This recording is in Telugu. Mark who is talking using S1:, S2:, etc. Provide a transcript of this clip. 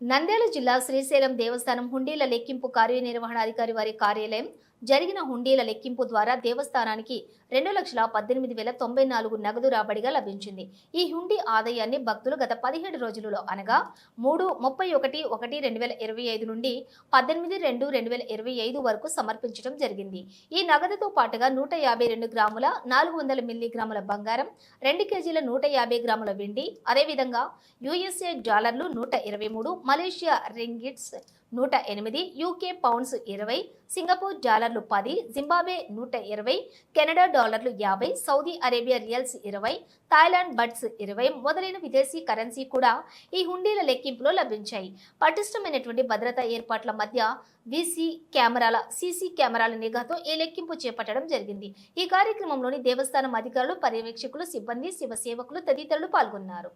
S1: నంద్యాల జిల్లా శ్రీశైలం దేవస్థానం హుండీల లెక్కింపు కార్యనిర్వహణాధికారి వారి కార్యాలయం జరిగిన హుండీల లెక్కింపు ద్వారా దేవస్థానానికి రెండు లక్షల పద్దెనిమిది వేల తొంభై నాలుగు నగదు రాబడిగా లభించింది. ఈ హుండీ ఆదాయాన్ని భక్తులు గత పదిహేడు రోజులలో అనగా మూడు ముప్పై ఒకటి ఒకటి రెండు వేల ఇరవై ఐదు నుండి పద్దెనిమిది రెండు రెండు వేల ఇరవై ఐదు వరకు సమర్పించడం జరిగింది. ఈ నగదుతో పాటుగా నూట యాభై రెండు గ్రాముల నాలుగు వందల మిల్లీగ్రాముల బంగారం రెండు కేజీల నూట యాభై గ్రాముల వెండి అదేవిధంగా యుఎస్ఏ డాలర్లు నూట ఇరవై మూడు మలేషియా రింగిట్స్ నూట ఎనిమిది యూకే పౌండ్స్ ఇరవై సింగపూర్ డాలర్లు పది జింబాబే నూట ఇరవై కెనడా డాలర్లు యాభై సౌదీ అరేబియా రియల్స్ ఇరవై థాయిలాండ్ బట్స్ ఇరవై మొదలైన విదేశీ కరెన్సీ కూడా ఈ హుండీల లెక్కింపులో లభించాయి. పటిష్టమైనటువంటి భద్రతా ఏర్పాట్ల మధ్య వీసీ కెమెరాల సీసీ కెమెరాల నిఘాతో ఈ లెక్కింపు చేపట్టడం జరిగింది. ఈ కార్యక్రమంలోని దేవస్థానం అధికారులు పర్యవేక్షకులు సిబ్బంది శివ సేవకులు తదితరులు పాల్గొన్నారు.